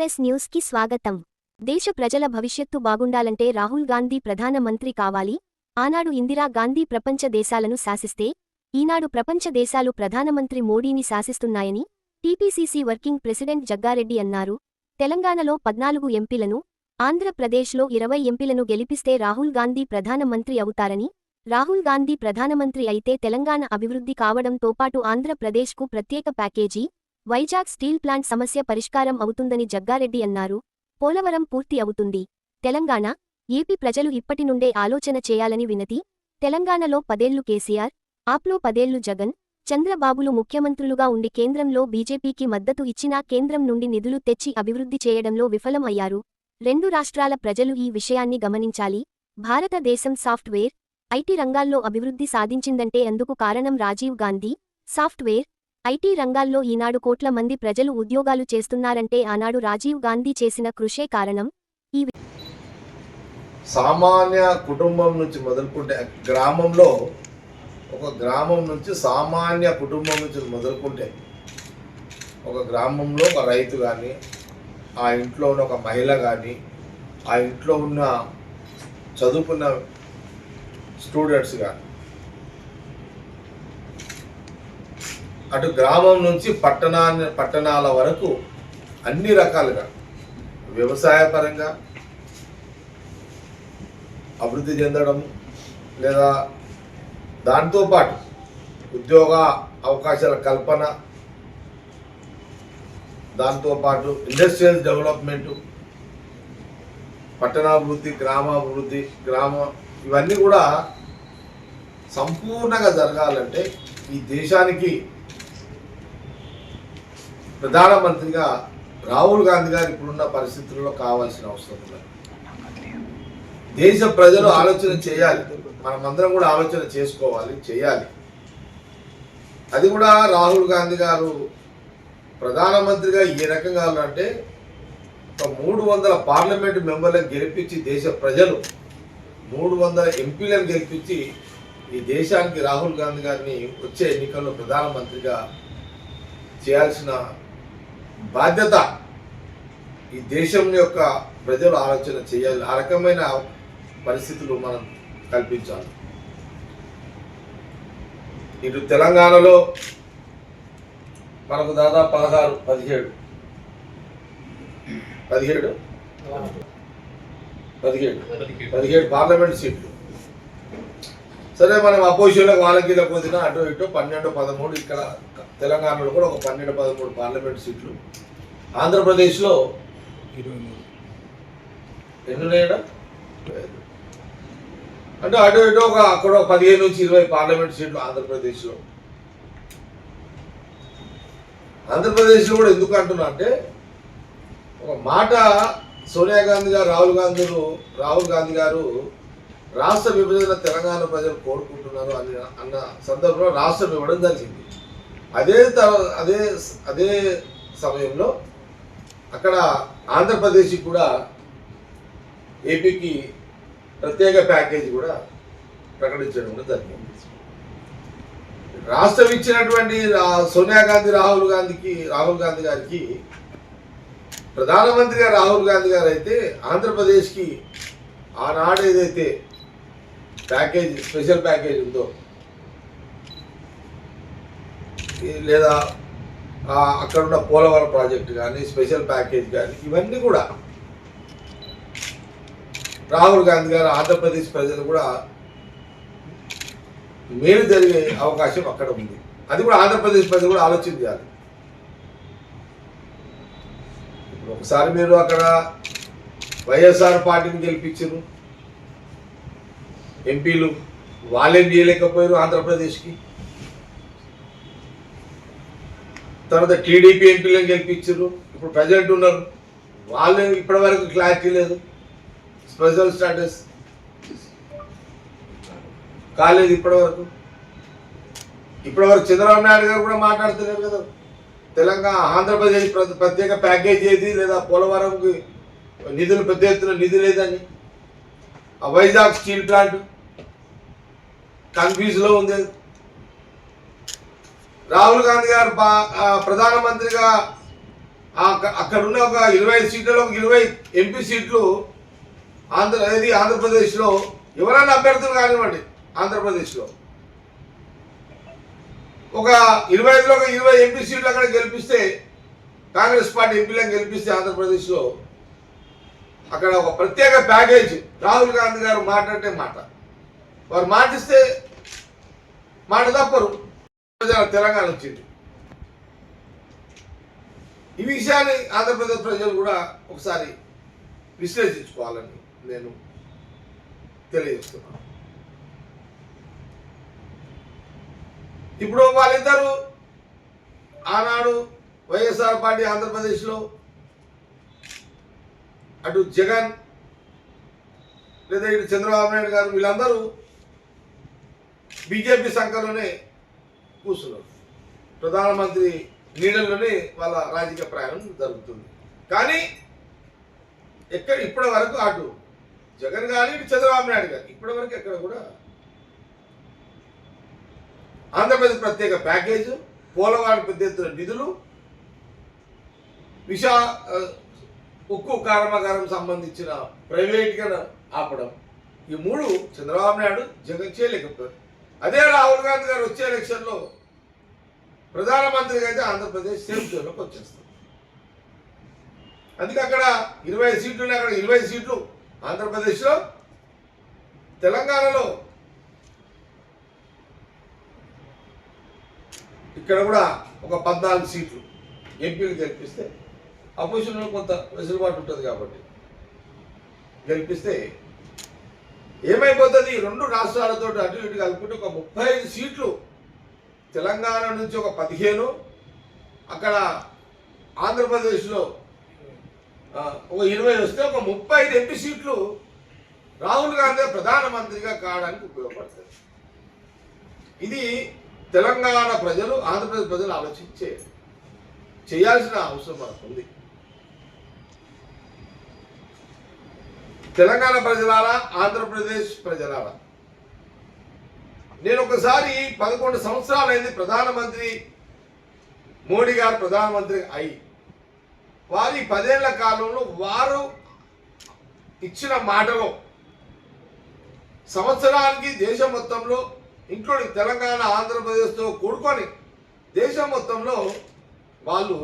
Express న్యూస్కి స్వాగతం. దేశ ప్రజల భవిష్యత్తు బాగుండాలంటే రాహుల్ గాంధీ ప్రధాన మంత్రి కావాలి. ఆనాడు ఇందిరా గాంధీ ప్రపంచ దేశాలను శాసిస్తే ఈనాడు ప్రపంచ దేశాలు ప్రధానమంత్రి మోడీని శాసిస్తున్నాయని టీపీసీసీ వర్కింగ్ ప్రెసిడెంట్ జగ్గారెడ్డి అన్నారు. తెలంగాణలో పద్నాలుగు ఎంపీలను ఆంధ్రప్రదేశ్లో ఇరవై ఎంపీలను గెలిపిస్తే రాహుల్ గాంధీ ప్రధానమంత్రి అవుతారని రాహుల్ గాంధీ ప్రధానమంత్రి అయితే తెలంగాణ అభివృద్ధి కావడంతో పాటు ఆంధ్రప్రదేశ్కు ప్రత్యేక ప్యాకేజీ వైజాగ్ స్టీల్ ప్లాంట్ సమస్య పరిష్కారం అవుతుందని జగ్గారెడ్డి అన్నారు. పోలవరం పూర్తి అవుతుంది. తెలంగాణ ఏపీ ప్రజలు ఇప్పటి నుండే ఆలోచన చేయాలని వినతి. తెలంగాణలో పదేళ్ళు కేసీఆర్ ఆప్లో పదేళ్ళు జగన్ చంద్రబాబులు ముఖ్యమంత్రులుగా ఉండి కేంద్రంలో బీజేపీకి మద్దతు ఇచ్చినా కేంద్రం నుండి నిధులు తెచ్చి అభివృద్ధి చేయడంలో విఫలం అయ్యారు రెండు రాష్ట్రాల ప్రజలు ఈ విషయాన్ని గమనించాలి. భారతదేశం సాఫ్ట్వేర్ ఐటీ రంగాల్లో అభివృద్ధి సాధించిందంటే అందుకు కారణం రాజీవ్ గాంధీ. సాఫ్ట్వేర్ ఐటీ రంగాల్లో ఈనాడు కోట్ల మంది ప్రజలు ఉద్యోగాలు చేస్తున్నారంటే ఆనాడు రాజీవ్ గాంధీ చేసిన కృషే కారణం. సామాన్య కుటుంబం నుంచి మొదలుకుంటే గ్రామంలో ఒక గ్రామం నుంచి సామాన్య కుటుంబం నుంచి మొదలుకుంటే ఒక గ్రామంలో ఒక రైతు కానీ ఆ ఇంట్లో ఉన్న ఒక మహిళ కానీ ఆ ఇంట్లో ఉన్న చదువుకున్న స్టూడెంట్స్ కానీ అటు గ్రామం నుంచి పట్టణాన్ని పట్టణాల వరకు అన్ని రకాలుగా వ్యవసాయపరంగా అభివృద్ధి చెందడం లేదా దాంతోపాటు ఉద్యోగ అవకాశాల కల్పన దాంతోపాటు ఇండస్ట్రియల్ డెవలప్మెంటు పట్టణాభివృద్ధి గ్రామాభివృద్ధి గ్రామ ఇవన్నీ కూడా సంపూర్ణంగా జరగాలంటే ఈ దేశానికి ప్రధానమంత్రిగా రాహుల్ గాంధీ గారు ఇప్పుడున్న పరిస్థితుల్లో కావాల్సిన అవసరం ఉంది దేశ ప్రజలు ఆలోచన చేయాలి. మనమందరం కూడా ఆలోచన చేసుకోవాలి చేయాలి. అది కూడా రాహుల్ గాంధీ గారు ప్రధానమంత్రిగా ఏ రకంగా అంటే ఒక మూడు వందల పార్లమెంట్ మెంబర్లను గెలిపించి దేశ ప్రజలు మూడు వందల ఎంపీలను గెలిపించి ఈ దేశానికి రాహుల్ గాంధీ గారిని వచ్చే ఎన్నికల్లో ప్రధానమంత్రిగా చేయాల్సిన బాధ్యత ఈ దేశం యొక్క ప్రజలు ఆలోచన చేయాలి. ఆ రకమైన పరిస్థితులు మనం కల్పించాలి. ఇటు తెలంగాణలో మనకు దాదాపు పదహారు పదిహేడు. పదిహేడు? పదిహేడు. పదిహేడు. పార్లమెంట్ సీట్లు. సరే మనం అపోజిషన్లకు వాళ్ళకి ఇలా అటు ఇటు పన్నెండు పదమూడు ఇక్కడ తెలంగాణలో కూడా ఒక పన్నెండు పదమూడు పార్లమెంట్ సీట్లు. ఆంధ్రప్రదేశ్లో ఎన్ని ఉన్నాయట అంటే అటు ఇటు ఒక అక్కడ ఒక పదిహేను నుంచి ఇరవై పార్లమెంట్ సీట్లు ఆంధ్రప్రదేశ్లో. ఆంధ్రప్రదేశ్లో కూడా ఎందుకు అంటున్నా అంటే ఒక మాట సోనియా గాంధీ గారు రాహుల్ గాంధీ రాహుల్ గాంధీ గారు రాష్ట్ర విభజన తెలంగాణ ప్రజలు కోరుకుంటున్నారు అని అన్న సందర్భంలో రాష్ట్రం ఇవ్వడం జరిగింది. అదే త- అదే అదే సమయంలో అక్కడ ఆంధ్రప్రదేశ్కి కూడా ఏపీకి ప్రత్యేక ప్యాకేజీ కూడా ప్రకటించడం కూడా జరిగింది. రాష్ట్రం ఇచ్చినటువంటి సోనియా గాంధీ రాహుల్ గాంధీకి రాహుల్ గాంధీ గారికి ప్రధానమంత్రిగా రాహుల్ గాంధీ గారు అయితే ఆంధ్రప్రదేశ్కి ఆనాడు ఏదైతే ప్యాకేజ్ స్పెషల్ ప్యాకేజ్ ఉందో ఈ- లేదా అక్కడ ఉన్న పోలవరం ప్రాజెక్ట్ కానీ స్పెషల్ ప్యాకేజ్ కానీ ఇవన్నీ కూడా రాహుల్ గాంధీ గారు ఆంధ్రప్రదేశ్ ప్రజలు కూడా మేలు జరిగే అవకాశం అక్కడ ఉంది. అది కూడా ఆంధ్రప్రదేశ్ ప్రజలు కూడా ఆలోచన చేయాలి. ఇప్పుడు ఒకసారి మీరు అక్కడ వైఎస్ఆర్ పార్టీని గెలిపించారు. ఎంపీలు వాళ్ళేం చేయలేకపోయారు ఆంధ్రప్రదేశ్కి. తర్వాత టీడీపీ ఎంపీలను గెలిపించారు. ఇప్పుడు ప్రజెంట్ ఉన్నారు. వాళ్ళు ఇప్పటి వరకు క్లారిటీ లేదు. Special status. కాలేదు ఇప్పటి వరకు ఇప్పటి వరకు చంద్రబాబు నాయుడు గారు కూడా మాట్లాడుతున్నారు కదా. తెలంగాణ ఆంధ్రప్రదేశ్ ప్ర- ప్రత్యేక ప్యాకేజ్ ఏది లేదా పోలవరంకి నిధులు పెద్ద ఎత్తున నిధి లేదని. ఆ వైజాగ్ స్టీల్ ప్లాంట్ కన్ఫ్యూజ్లో ఉంది. రాహుల్ గాంధీ గారు ప్రధానమంత్రిగా అక్కడ ఉన్న ఒక ఇరవై ఐదు సీట్లలో ఒక ఇరవై ఎంపీ సీట్లు ఆంధ్ర ఇది ఆంధ్రప్రదేశ్లో ఎవరైనా అభ్యర్థులు కానివ్వండి ఆంధ్రప్రదేశ్లో. ఒక ఇరవై ఐదులో ఒక ఇరవై ఎంపీ సీట్లు అక్కడ గెలిపిస్తే కాంగ్రెస్ పార్టీ ఎంపీలను గెలిపిస్తే ఆంధ్రప్రదేశ్లో అక్కడ ఒక ప్రత్యేక ప్యాకేజ్ రాహుల్ గాంధీ గారు మాట్లాడితే మాట. వారు మాటిస్తే మాట తప్పరు. తెలంగాణ వచ్చింది. ఈ విషయాన్ని ఆంధ్రప్రదేశ్ ప్రజలు కూడా ఒకసారి విశ్లేషించుకోవాలని నేను తెలియజేస్తున్నాను. ఇప్పుడు వాళ్ళిద్దరూ ఆనాడు వైఎస్ఆర్ పార్టీ ఆంధ్రప్రదేశ్లో అటు జగన్ లేదా ఇటు చంద్రబాబు నాయుడు గారు వీళ్ళందరూ బీజేపీ సంఖ్యలోనే కూర్చున్నారు. ప్రధానమంత్రి నీడల్లోనే వాళ్ళ రాజకీయ ప్రయాణం జరుగుతుంది. కానీ ఎక్కడ ఇప్పటి వరకు అటు జగన్ కానీ ఇటు చంద్రబాబు నాయుడు కానీ ఇప్పటి వరకు ఎక్కడ కూడా ఆంధ్రప్రదేశ్ ప్రత్యేక ప్యాకేజ్ పోలవాడు పెద్ద ఎత్తున నిధులు విశా ఉక్కు కర్మాగారం సంబంధించిన ప్రైవేట్గా ఆపడం ఈ మూడు చంద్రబాబు నాయుడు జగన్ చేయలేకపోయారు. అదే రాహుల్ గాంధీ గారు వచ్చే ఎలక్షన్లో ప్రధానమంత్రిగా అయితే ఆంధ్రప్రదేశ్ సేఫ్ జోన్లోకి వచ్చేస్తుంది. అందుకే అక్కడ ఇరవై సీట్లు ఉన్నాయి. అక్కడ ఇరవై సీట్లు ఆంధ్రప్రదేశ్లో తెలంగాణలో. ఇక్కడ కూడా ఒక పద్నాలుగు సీట్లు ఎంపీలు గెలిపిస్తే అపోజిషన్లో కొంత వెసులుబాటు ఉంటుంది కాబట్టి గెలిపిస్తే ఏమైపోతుంది? ఈ రెండు రాష్ట్రాలతో అటు ఇటు కలుపుకుంటే ఒక ముప్పై ఐదు సీట్లు తెలంగాణ నుంచి ఒక పదిహేను అక్కడ ఆంధ్రప్రదేశ్లో ఒక ఇరవై వస్తే ఒక ముప్పై ఐదు ఎంపీ సీట్లు రాహుల్ గాంధీ ప్రధానమంత్రిగా కావడానికి ఉపయోగపడుతుంది ఇది తెలంగాణ ప్రజలు ఆంధ్రప్రదేశ్ ప్రజలు ఆలోచించే చేయాల్సిన అవసరం మనకు ఉంది తెలంగాణ ప్రజలారా ఆంధ్రప్రదేశ్ ప్రజలారా? నేను ఒకసారి పదకొండు సంవత్సరాలైంది ప్రధానమంత్రి మోడీ గారు ప్రధానమంత్రి అయి వారి పదేళ్ళ కాలంలో వారు ఇచ్చిన మాటలో సంవత్సరానికి దేశం మొత్తంలో ఇంక్లూడింగ్ తెలంగాణ ఆంధ్రప్రదేశ్తో కూడుకొని దేశం మొత్తంలో వాళ్ళు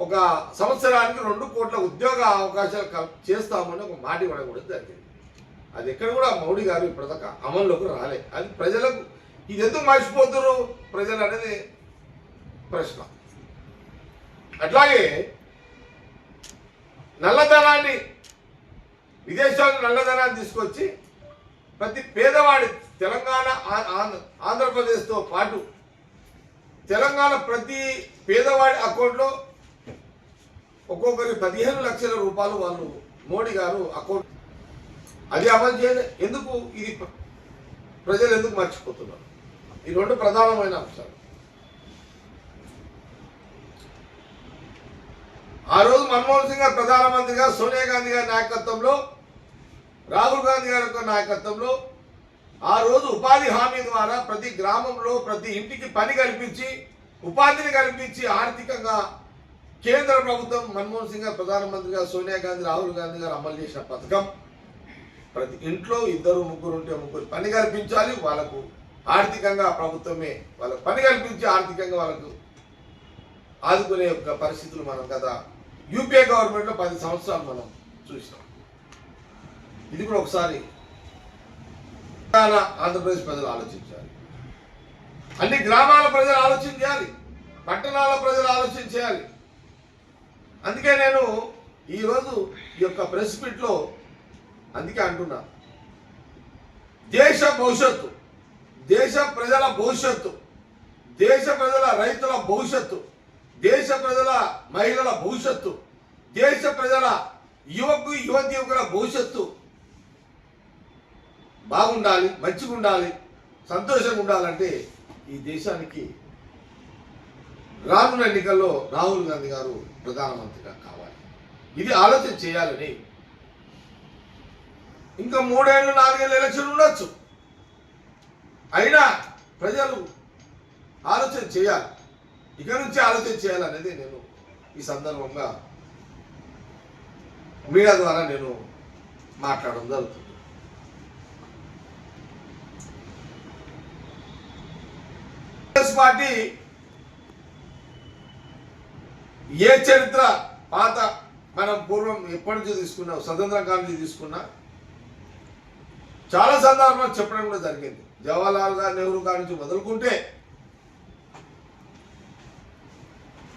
ఒక సంవత్సరానికి రెండు కోట్ల ఉద్యోగ అవకాశాలు చేస్తామని ఒక మాట ఇవ్వడం కూడా జరిగింది. అది ఎక్కడ కూడా మౌడి గారు ఇప్పటిదాకా అమల్లోకి రాలే. అది ప్రజలకు ఇది ఎందుకు మర్చిపోతున్నారు? ప్రజలు అనేది ప్రశ్న. అట్లాగే నల్లధనాన్ని విదేశాలకు నల్లధనాన్ని తీసుకొచ్చి ప్రతి పేదవాడి తెలంగాణ ఆంధ్ర- ఆంధ్రప్రదేశ్తో పాటు తెలంగాణ ప్రతి పేదవాడి అకౌంట్లో ఒక్కొక్కరి పదిహేను లక్షల రూపాయలు వాళ్ళు మోడీ గారు అకౌంట్ అది అమలు చేయలే. ఎందుకు ఇది ప్రజలు ఎందుకు మర్చిపోతున్నారు? ఈ రెండు ప్రధానమైన అంశాలు. ఆ రోజు మన్మోహన్ సింగ్ గారు ప్రధానమంత్రిగా సోనియా గాంధీ గారి నాయకత్వంలో రాహుల్ గాంధీ గారి యొక్క నాయకత్వంలో ఆ రోజు ఉపాధి హామీ ద్వారా ప్రతి గ్రామంలో ప్రతి ఇంటికి పని కల్పించి ఉపాధిని కల్పించి ఆర్థికంగా కేంద్ర ప్రభుత్వం మన్మోహన్ సింగ్ గారు ప్రధానమంత్రిగా సోనియా గాంధీ రాహుల్ గాంధీ గారు అమలు చేసిన పథకం. ప్రతి ఇంట్లో ఇద్దరు ముగ్గురు ఉంటే ముగ్గురు పని కల్పించాలి. వాళ్ళకు ఆర్థికంగా ప్రభుత్వమే వాళ్ళకు పని కల్పించి ఆర్థికంగా వాళ్ళకు ఆదుకునే యొక్క పరిస్థితులు మనం కదా యూపీఏ గవర్నమెంట్లో పది సంవత్సరాలు మనం చూసినాం. ఇది కూడా ఒకసారి ఆంధ్రప్రదేశ్ ప్రజలు ఆలోచించాలి. అన్ని గ్రామాల ప్రజలు ఆలోచించాలి పట్టణాల ప్రజలు ఆలోచన చేయాలి. అందుకే నేను ఈరోజు ఈ యొక్క ప్రెస్ మీట్లో అందుకే అంటున్నా. దేశ భవిష్యత్తు దేశ ప్రజల భవిష్యత్తు దేశ ప్రజల రైతుల భవిష్యత్తు దేశ ప్రజల మహిళల భవిష్యత్తు దేశ ప్రజల యువకు యువతి యువకుల భవిష్యత్తు బాగుండాలి మంచిగా ఉండాలి సంతోషంగా ఉండాలంటే ఈ దేశానికి రానున్న ఎన్నికల్లో రాహుల్ గాంధీ గారు ప్రధానమంత్రిగా కావాలి. ఇది ఆలోచన చేయాలని ఇంకా మూడేళ్ళు నాలుగేళ్ళు ఎలక్షన్ ఉండొచ్చు. అయినా ప్రజలు ఆలోచన చేయాలి. ఇక నుంచి ఆలోచన చేయాలనేది నేను ఈ సందర్భంగా మీడియా ద్వారా నేను మాట్లాడడం జరుగుతుంది. కాంగ్రెస్ పార్టీ ఏ చరిత్ర పాత మనం పూర్వం ఎప్పటి నుంచి తీసుకున్నాం స్వతంత్ర కాలం నుంచి తీసుకున్నా చాలా సందర్భాలు చెప్పడం కూడా జరిగింది. జవహర్లాల్ గారు నెహ్రూ గారి నుంచి మొదలుకుంటే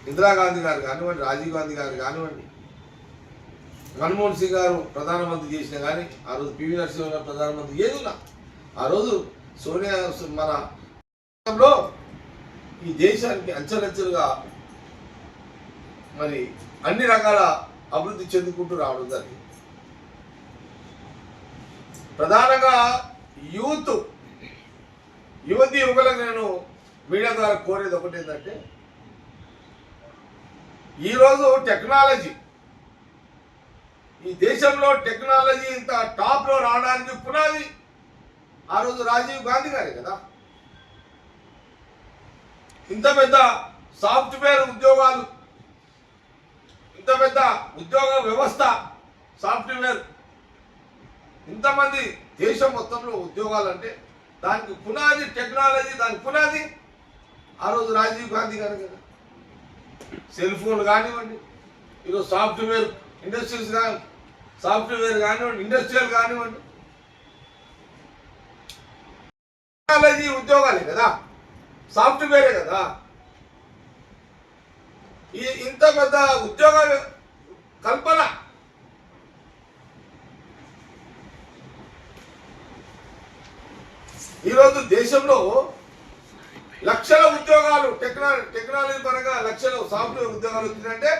ఇందిరాగాంధీ గారు కానివ్వండి రాజీవ్ గాంధీ గారు కానివ్వండి మన్మోహన్ సింగ్ గారు ప్రధానమంత్రి చేసిన కానీ ఆ రోజు పివి నరసింహ ప్రధానమంత్రి ఏదున్నా ఆ రోజు సోనియా మన ఈ దేశానికి అంచెలంచెలుగా మరి అన్ని రకాల అభివృద్ధి చెందుకుంటూ రావడం జరిగింది. ప్రధానంగా యూత్ యువతి యువకులకు నేను మీడియా ద్వారా కోరేది ఒకటి ఏంటంటే ఈరోజు టెక్నాలజీ ఈ దేశంలో టెక్నాలజీ ఇంత టాప్లో రావడానికి పునాది ఆ రోజు రాజీవ్ గాంధీ గారే కదా. ఇంత పెద్ద సాఫ్ట్వేర్ ఉద్యోగాలు ఇంత పెద్ద ఉద్యోగ వ్యవస్థ సాఫ్ట్వేర్. ఇంతమంది దేశం మొత్తంలో ఉద్యోగాలు అంటే దానికి పునాది టెక్నాలజీ దానికి పునాది. ఆ రోజు రాజీవ్ గాంధీ గారు కదా. సెల్ ఫోన్ కానివ్వండి ఈరోజు సాఫ్ట్వేర్ ఇండస్ట్రీస్ కానీ సాఫ్ట్వేర్ కానివ్వండి ఇండస్ట్రియల్ కానివ్వండి. టెక్నాలజీ ఉద్యోగాలే కదా. సాఫ్ట్వేరే కదా. ఈ ఇంత పెద్ద ఉద్యోగ కల్పన. ఈరోజు దేశంలో లక్షల ఉద్యోగాలు టెక్నా టెక్నాలజీ పరంగా లక్షల సాఫ్ట్వేర్ ఉద్యోగాలు వచ్చిందంటే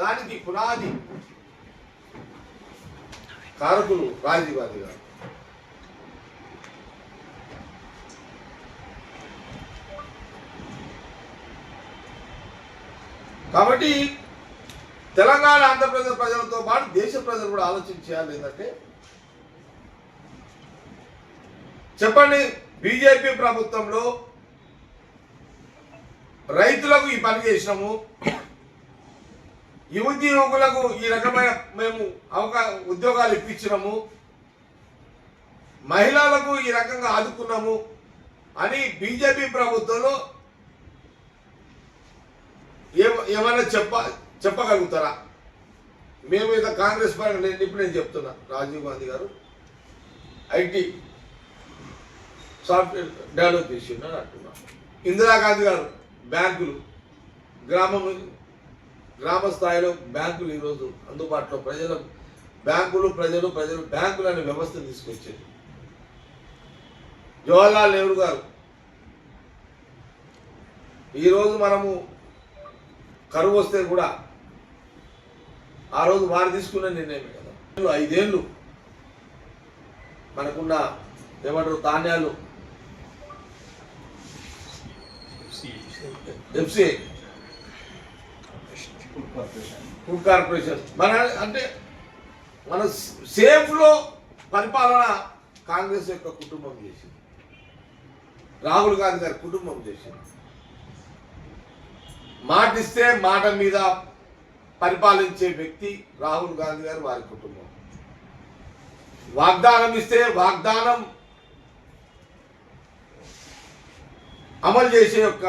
దానికి పునాది. కారకులు రాజీవ్ గాంధీ గారు. కాబట్టి తెలంగాణ ఆంధ్రప్రదేశ్ ప్రజలతో పాటు దేశ ప్రజలు కూడా ఆలోచన చేయాలి ఏంటంటే చెప్పండి బీజేపీ ప్రభుత్వంలో రైతులకు ఈ పని చేసినాము యువతి యువకులకు ఈ రకమైన మేము అవకా ఉద్యోగాలు ఇప్పించినాము మహిళలకు ఈ రకంగా ఆదుకున్నాము అని బీజేపీ ప్రభుత్వంలో ఏమ ఏమైనా చెప్ప చెప్పగలుగుతారా? మేము ఇక కాంగ్రెస్ పార్టీ నేను ఇప్పుడు నేను చెప్తున్నా రాజీవ్ గాంధీ గారు. ఐటీ సాఫ్ట్వేర్ డెవలప్ చేసిండు అంటున్నా. ఇందిరాగాంధీ గారు బ్యాంకులు గ్రామం గ్రామ స్థాయిలో బ్యాంకులు ఈరోజు అందుబాటులో ప్రజల బ్యాంకులు ప్రజలు ప్రజలు బ్యాంకులు అనే వ్యవస్థ తీసుకొచ్చారు జవహర్లాల్ నెహ్రూ గారు. ఈరోజు మనము కరువు వస్తే కూడా ఆ రోజు వారు తీసుకున్న నిర్ణయమే కదా. ఐదేళ్ళు మనకున్న ఏమంటారు ధాన్యాలు. FC food corporation. మన అంటే మన సేఫ్లో పరిపాలన కాంగ్రెస్ యొక్క కుటుంబం చేసింది. రాహుల్ గాంధీ గారి కుటుంబం చేసింది. మాటిస్తే మాట మీద పరిపాలించే వ్యక్తి రాహుల్ గాంధీ గారు వారి కుటుంబం. వాగ్దానం ఇస్తే వాగ్దానం అమలు చేసే యొక్క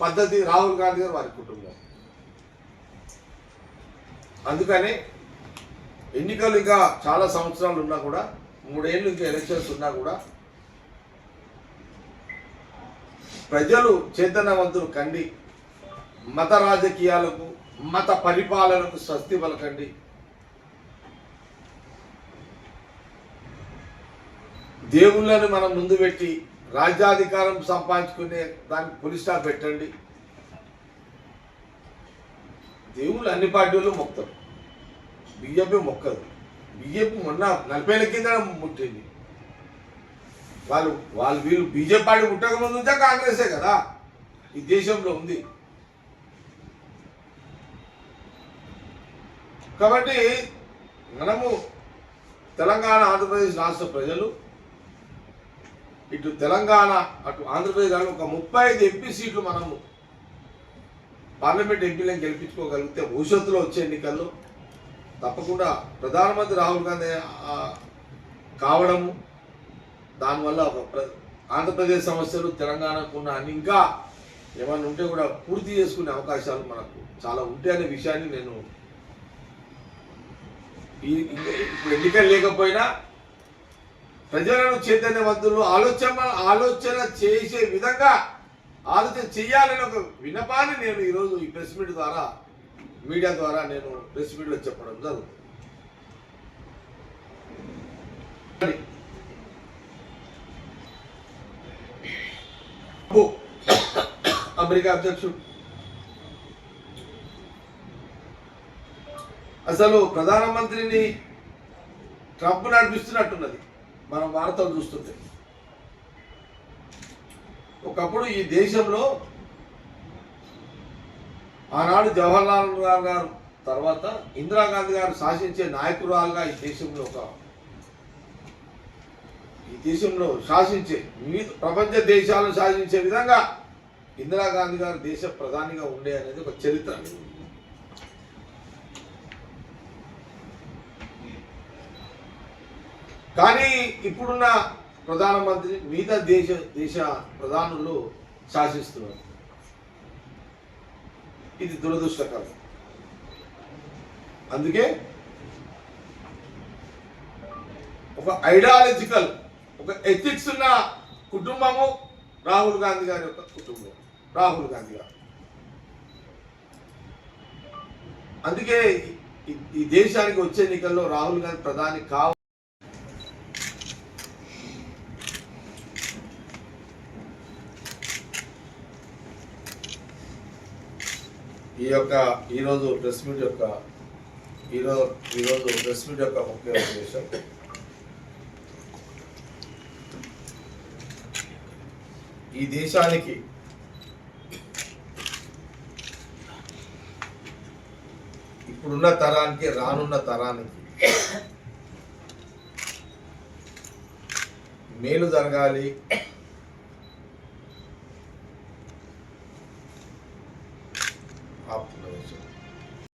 పద్ధతి రాహుల్ గాంధీ గారు వారి కుటుంబం. అందుకని ఎన్నికలు ఇంకా చాలా సంవత్సరాలు ఉన్నా కూడా మూడేళ్ళు ఇంకా ఎలక్షన్స్ ఉన్నా కూడా ప్రజలు చైతన్యవంతులు కండి. మత రాజకీయాలకు మత పరిపాలనకు స్వస్తి పలకండి. దేవుళ్ళని మనం ముందు పెట్టి రాజ్యాధికారం సంపాదించుకునే దానికి పులి స్టాప్ పెట్టండి. దేవుళ్ళు అన్ని పార్టీలు మొక్తారు బీజేపీ మొక్కదు. బీజేపీ మొన్న నలభై ఏళ్ళ కింద ముట్టింది. వాళ్ళు వాళ్ళు వీళ్ళు బీజేపీ పార్టీ పుట్టక ముందు కాంగ్రెసే కదా. ఈ దేశంలో ఉంది. కాబట్టి మనము తెలంగాణ ఆంధ్రప్రదేశ్ రాష్ట్ర ప్రజలు ఇటు తెలంగాణ అటు ఆంధ్రప్రదేశ్ కానీ ఒక ముప్పై ఐదు ఎంపీ సీట్లు మనము పార్లమెంట్ ఎంపీలను గెలిపించుకోగలిగితే భవిష్యత్తులో వచ్చే ఎన్నికల్లో తప్పకుండా ప్రధానమంత్రి రాహుల్ గాంధీ కావడము. దానివల్ల ఒక ప్ర- ఆంధ్రప్రదేశ్ సమస్యలు తెలంగాణకు ఉన్న అన్ని ఇంకా ఏమైనా ఉంటే కూడా పూర్తి చేసుకునే అవకాశాలు మనకు చాలా ఉంటాయనే అనే విషయాన్ని నేను ఇప్పుడు ఎన్నికలు లేకపోయినా ప్రజలను చైతన్యవంతులు ఆలోచన ఆలోచన చేసే విధంగా ఆలోచన చేయాలని ఒక వినపాన్ని నేను ఈరోజు ఈ ప్రెస్ మీట్ ద్వారా మీడియా ద్వారా నేను ప్రెస్ మీట్లో చెప్పడం జరుగుతుంది. అమెరికా అధ్యక్షుడు అసలు ప్రధానమంత్రిని ట్రంప్ నడిపిస్తున్నట్టున్నది మనం వార్తలు చూస్తుంటే. ఒకప్పుడు ఈ దేశంలో ఆనాడు జవహర్లాల్ నెహ్రూ గారు తర్వాత ఇందిరాగాంధీ గారు శాసించే నాయకురాలుగా ఈ దేశంలో ఒక ఈ దేశంలో శాసించే వివిధ ప్రపంచ దేశాలను శాసించే విధంగా ఇందిరాగాంధీ గారు దేశ ప్రధానిగా ఉండే అనేది ఒక చరిత్ర. కానీ ఇప్పుడున్న ప్రధానమంత్రి మిగతా దేశ దేశ ప్రధానులు శాసిస్తున్నారు. ఇది దురదృష్టకరం. అందుకే ఒక ఐడియాలజికల్ ఒక ఎథిక్స్ ఉన్న కుటుంబము రాహుల్ గాంధీ గారి యొక్క కుటుంబం రాహుల్ గాంధీ గారు. అందుకే ఈ- దేశానికి వచ్చే ఎన్నికల్లో రాహుల్ గాంధీ ప్రధాని కావాలి ఈ యొక్క ఈరోజు ప్రెస్ మీట్ యొక్క ఈరోజు ఈరోజు ప్రెస్ మీట్ యొక్క ముఖ్య ఉద్దేశం. ఈ దేశానికి ఇప్పుడున్న తరానికి రానున్న తరానికి మేలు జరగాలి